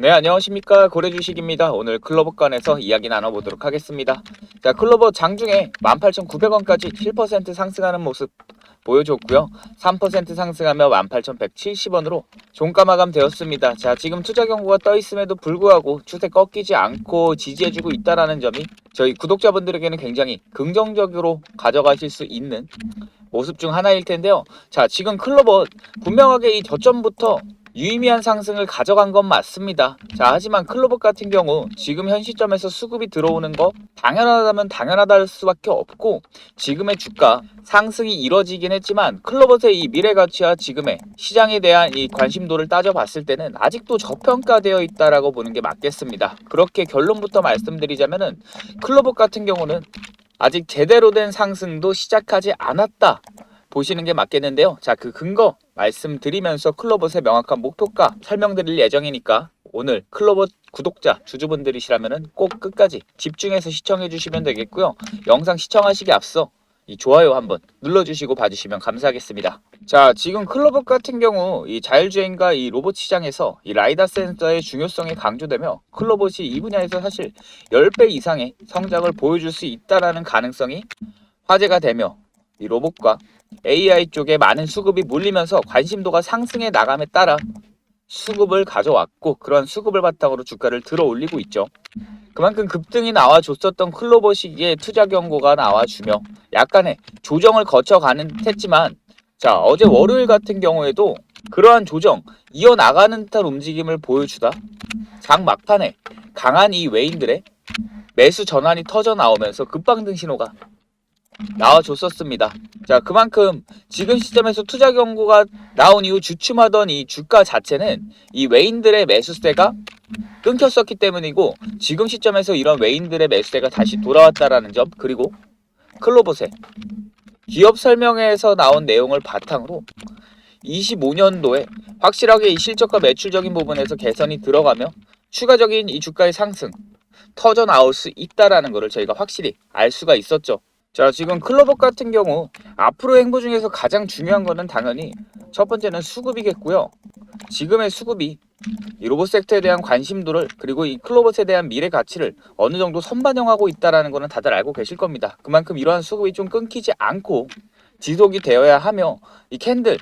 네, 안녕하십니까. 고래주식입니다. 오늘 클로버권에서 이야기 나눠보도록 하겠습니다. 자, 클로버 장중에 18,900원까지 7% 상승하는 모습 보여줬고요. 3% 상승하며 18,170원으로 종가 마감되었습니다. 자, 지금 투자 경고가 떠 있음에도 불구하고 추세 꺾이지 않고 지지해주고 있다라는 점이 저희 구독자분들에게는 굉장히 긍정적으로 가져가실 수 있는 모습 중 하나일 텐데요. 자, 지금 클로버 분명하게 이 저점부터 유의미한 상승을 가져간 건 맞습니다. 자, 하지만 클로버 같은 경우 지금 현 시점에서 수급이 들어오는 거 당연하다면 당연하다 할 수밖에 없고 지금의 주가 상승이 이뤄지긴 했지만 클로버의 이 미래 가치와 지금의 시장에 대한 이 관심도를 따져봤을 때는 아직도 저평가되어 있다라고 보는 게 맞겠습니다. 그렇게 결론부터 말씀드리자면은 클로버 같은 경우는 아직 제대로 된 상승도 시작하지 않았다. 보시는 게 맞겠는데요. 자, 그 근거 말씀드리면서 클로봇의 명확한 목표가 설명드릴 예정이니까 오늘 클로봇 구독자 주주분들이시라면은 꼭 끝까지 집중해서 시청해 주시면 되겠고요. 영상 시청하시기 앞서 이 좋아요 한번 눌러주시고 봐주시면 감사하겠습니다. 자, 지금 클로봇 같은 경우 이 자율주행과 이 로봇 시장에서 이 라이다 센서의 중요성이 강조되며 클로봇이 이 분야에서 사실 10배 이상의 성장을 보여줄 수 있다라는 가능성이 화제가 되며 이 로봇과 AI 쪽에 많은 수급이 몰리면서 관심도가 상승해 나감에 따라 수급을 가져왔고 그런 수급을 바탕으로 주가를 들어 올리고 있죠. 그만큼 급등이 나와줬었던 클로버 시기에 투자 경고가 나와주며 약간의 조정을 거쳐가는 했지만 자 어제 월요일 같은 경우에도 그러한 조정 이어나가는 듯한 움직임을 보여주다 장 막판에 강한 이 외인들의 매수 전환이 터져 나오면서 급방등 신호가 나와줬었습니다. 자, 그만큼 지금 시점에서 투자 경고가 나온 이후 주춤하던 이 주가 자체는 이 외인들의 매수세가 끊겼었기 때문이고 지금 시점에서 이런 외인들의 매수세가 다시 돌아왔다라는 점 그리고 클로봇의 기업 설명회에서 나온 내용을 바탕으로 25년도에 확실하게 이 실적과 매출적인 부분에서 개선이 들어가며 추가적인 이 주가의 상승 터져 나올 수 있다라는 것을 저희가 확실히 알 수가 있었죠. 자, 지금 클로버 같은 경우 앞으로의 행보 중에서 가장 중요한 거는 당연히 첫 번째는 수급이겠고요. 지금의 수급이 이 로봇 섹터에 대한 관심도를 그리고 이 클로봇에 대한 미래 가치를 어느 정도 선반영하고 있다라는 거는 다들 알고 계실 겁니다. 그만큼 이러한 수급이 좀 끊기지 않고 지속이 되어야 하며 이 캔들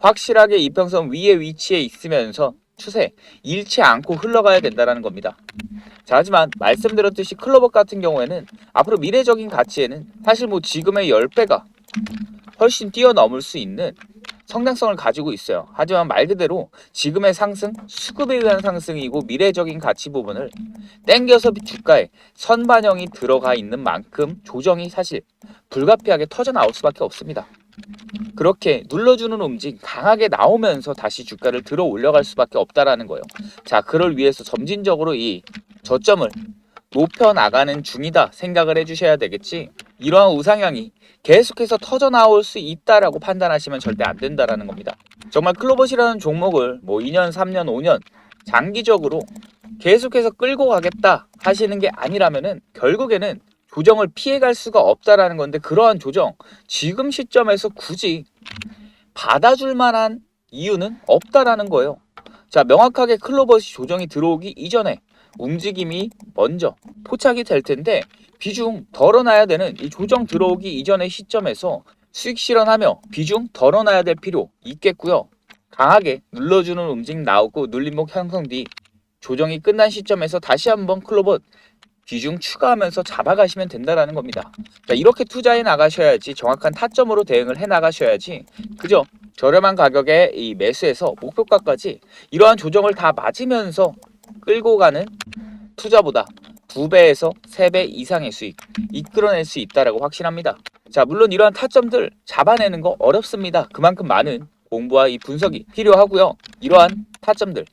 확실하게 이평선 위에 위치해 있으면서 추세 잃지 않고 흘러가야 된다라는 겁니다. 자, 하지만 말씀드렸듯이 클로버 같은 경우에는 앞으로 미래적인 가치에는 사실 뭐 지금의 10배가 훨씬 뛰어넘을 수 있는 성장성을 가지고 있어요. 하지만 말 그대로 지금의 상승, 수급에 의한 상승이고 미래적인 가치 부분을 땡겨서 주가에 선반영이 들어가 있는 만큼 조정이 사실 불가피하게 터져 나올 수밖에 없습니다. 그렇게 눌러주는 움직 강하게 나오면서 다시 주가를 들어 올려갈 수밖에 없다라는 거예요. 자, 그걸 위해서 점진적으로 이 저점을 높여 나가는 중이다 생각을 해주셔야 되겠지. 이러한 우상향이 계속해서 터져 나올 수 있다라고 판단하시면 절대 안 된다라는 겁니다. 정말 클로봇이라는 종목을 뭐 2년, 3년, 5년 장기적으로 계속해서 끌고 가겠다 하시는 게 아니라면은 결국에는 조정을 피해갈 수가 없다라는 건데 그러한 조정 지금 시점에서 굳이 받아줄 만한 이유는 없다라는 거예요. 자 명확하게 클로버시 조정이 들어오기 이전에 움직임이 먼저 포착이 될 텐데 비중 덜어놔야 되는 이 조정 들어오기 이전의 시점에서 수익 실현하며 비중 덜어놔야 될 필요 있겠고요. 강하게 눌러주는 움직임 나오고 눌림목 형성 뒤 조정이 끝난 시점에서 다시 한번 클로버 비중 추가하면서 잡아가시면 된다라는 겁니다. 자, 이렇게 투자해 나가셔야지 정확한 타점으로 대응을 해 나가셔야지 그죠? 저렴한 가격에 이 매수해서 목표가까지 이러한 조정을 다 맞으면서 끌고 가는 투자보다 두 배에서 세배 이상의 수익 이끌어낼 수 있다라고 확신합니다. 자, 물론 이러한 타점들 잡아내는 거 어렵습니다. 그만큼 많은 공부와 이 분석이 필요하고요. 이러한 타점들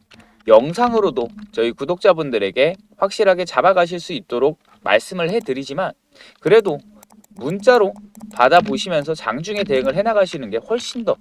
영상으로도 저희 구독자분들에게 확실하게 잡아가실 수 있도록 말씀을 해드리지만 그래도 문자로 받아보시면서 장중에 대응을 해나가시는 게 훨씬 더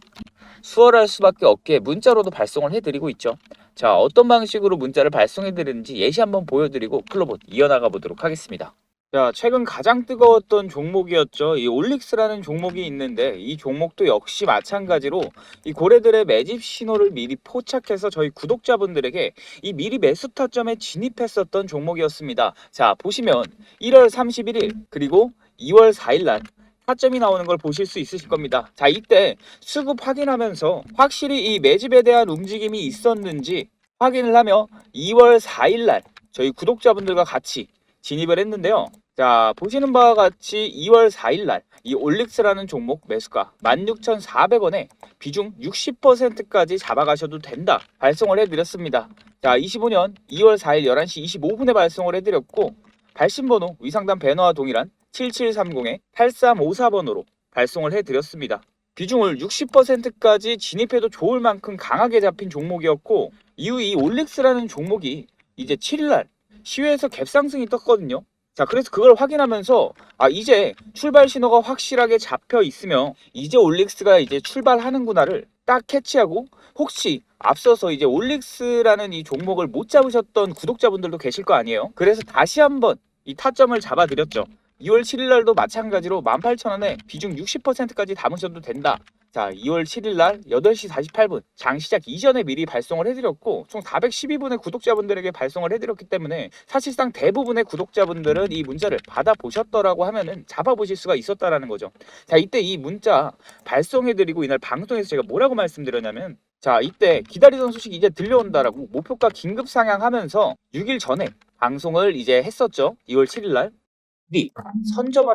수월할 수밖에 없게 문자로도 발송을 해드리고 있죠. 자 어떤 방식으로 문자를 발송해드리는지 예시 한번 보여드리고 클로봇 이어나가 보도록 하겠습니다. 자, 최근 가장 뜨거웠던 종목이었죠. 이 올릭스라는 종목이 있는데 이 종목도 역시 마찬가지로 이 고래들의 매집 신호를 미리 포착해서 저희 구독자분들에게 이 미리 매수 타점에 진입했었던 종목이었습니다. 자, 보시면 1월 31일 그리고 2월 4일 날 타점이 나오는 걸 보실 수 있으실 겁니다. 자, 이때 수급 확인하면서 확실히 이 매집에 대한 움직임이 있었는지 확인을 하며 2월 4일 날 저희 구독자분들과 같이 진입을 했는데요. 자, 보시는 바와 같이 2월 4일 날 이 올릭스라는 종목 매수가 16,400원에 비중 60%까지 잡아가셔도 된다. 발송을 해드렸습니다. 자, 25년 2월 4일 11시 25분에 발송을 해드렸고 발신번호 위상단 배너와 동일한 7730에 8354번으로 발송을 해드렸습니다. 비중을 60%까지 진입해도 좋을 만큼 강하게 잡힌 종목이었고 이후 이 올릭스라는 종목이 이제 7일날 시외에서 갭상승이 떴거든요. 자, 그래서 그걸 확인하면서 아 이제 출발 신호가 확실하게 잡혀 있으며 이제 올릭스가 이제 출발하는구나를 딱 캐치하고 혹시 앞서서 이제 올릭스라는 이 종목을 못 잡으셨던 구독자분들도 계실 거 아니에요. 그래서 다시 한번 이 타점을 잡아 드렸죠. 2월 7일 날도 마찬가지로 18,000원에 비중 60%까지 담으셔도 된다. 자, 2월 7일 날 8시 48분 장 시작 이전에 미리 발송을 해드렸고 총 412분의 구독자분들에게 발송을 해드렸기 때문에 사실상 대부분의 구독자분들은 이 문자를 받아보셨더라고 하면은 잡아보실 수가 있었다라는 거죠. 자, 이때 이 문자 발송해드리고 이날 방송에서 제가 뭐라고 말씀드렸냐면 자, 이때 기다리던 소식이 이제 들려온다라고 목표가 긴급 상향하면서 6일 전에 방송을 이제 했었죠. 2월 7일 날.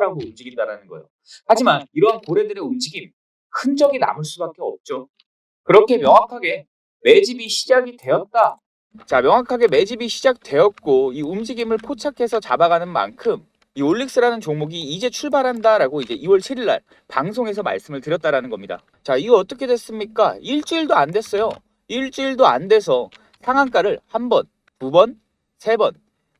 하고 움직인다라는 거예요. 하지만 이러한 고래들의 움직임 흔적이 남을 수밖에 없죠. 그렇게 명확하게 매집이 시작이 되었다. 자, 명확하게 매집이 시작되었고 이 움직임을 포착해서 잡아가는 만큼 이 올릭스라는 종목이 이제 출발한다라고 이제 2월 7일 날 방송에서 말씀을 드렸다라는 겁니다. 자, 이거 어떻게 됐습니까? 일주일도 안 됐어요. 일주일도 안 돼서 상한가를 한 번, 두 번, 세 번,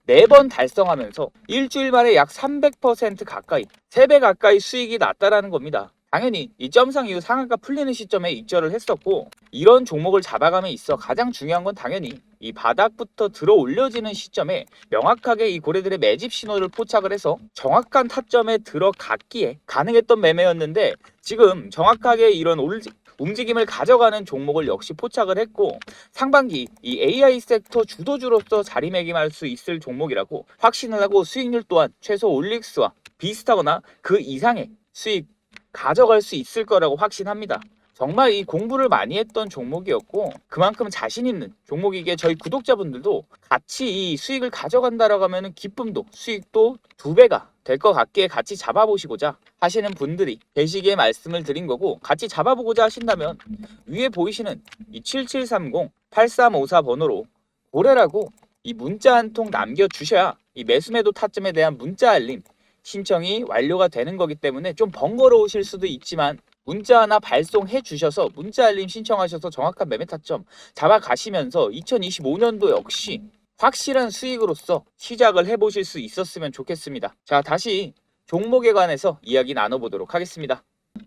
네 번 달성하면서 일주일 만에 약 300% 가까이, 3배 가까이 수익이 났다라는 겁니다. 당연히 이 점상 이후 상한가 풀리는 시점에 입절을 했었고 이런 종목을 잡아감에 있어 가장 중요한 건 당연히 이 바닥부터 들어 올려지는 시점에 명확하게 이 고래들의 매집 신호를 포착을 해서 정확한 타점에 들어갔기에 가능했던 매매였는데 지금 정확하게 이런 올 움직임을 가져가는 종목을 역시 포착을 했고 상반기 이 AI 섹터 주도주로서 자리매김할 수 있을 종목이라고 확신을 하고 수익률 또한 최소 올릭스와 비슷하거나 그 이상의 수익 가져갈 수 있을 거라고 확신합니다. 정말 이 공부를 많이 했던 종목이었고 그만큼 자신 있는 종목이기에 저희 구독자분들도 같이 이 수익을 가져간다라고 하면 기쁨도 수익도 두 배가 될 것 같기에 같이 잡아보시고자 하시는 분들이 계시기에 말씀을 드린 거고 같이 잡아보고자 하신다면 위에 보이시는 이 7730 8354 번호로 고래라고 이 문자 한 통 남겨주셔야 이 매수매도 타점에 대한 문자 알림 신청이 완료가 되는 거기 때문에 좀 번거로우실 수도 있지만 문자 하나 발송해 주셔서 문자 알림 신청하셔서 정확한 매매 타점 잡아가시면서 2025년도 역시 확실한 수익으로서 시작을 해보실 수 있었으면 좋겠습니다. 자, 다시 종목에 관해서 이야기 나눠보도록 하겠습니다.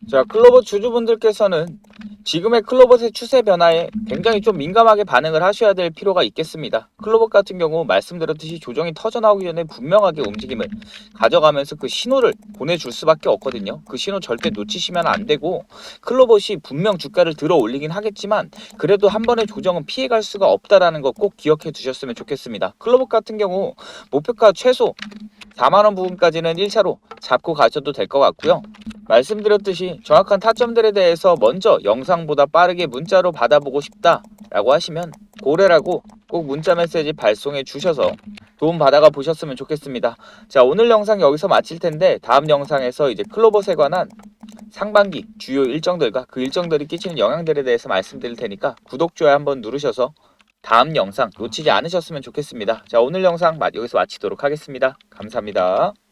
자, 클로버 주주분들께서는 지금의 클로버의 추세 변화에 굉장히 좀 민감하게 반응을 하셔야 될 필요가 있겠습니다. 클로버 같은 경우 말씀드렸듯이 조정이 터져 나오기 전에 분명하게 움직임을 가져가면서 그 신호를 보내줄 수밖에 없거든요. 그 신호 절대 놓치시면 안 되고 클로버시 분명 주가를 들어 올리긴 하겠지만 그래도 한 번의 조정은 피해갈 수가 없다라는 거꼭 기억해 두셨으면 좋겠습니다. 클로버 같은 경우 목표가 최소 4만원 부분까지는 1차로 잡고 가셔도 될 것 같고요. 말씀드렸듯이 정확한 타점들에 대해서 먼저 영상보다 빠르게 문자로 받아보고 싶다 라고 하시면 고래라고 꼭 문자 메시지 발송해 주셔서 도움 받아가 보셨으면 좋겠습니다. 자 오늘 영상 여기서 마칠 텐데 다음 영상에서 이제 클로버에 관한 상반기 주요 일정들과 그 일정들이 끼치는 영향들에 대해서 말씀드릴 테니까 구독 좋아요 한번 누르셔서 다음 영상 놓치지 않으셨으면 좋겠습니다. 자 오늘 영상 마- 여기서 마치도록 하겠습니다. 감사합니다.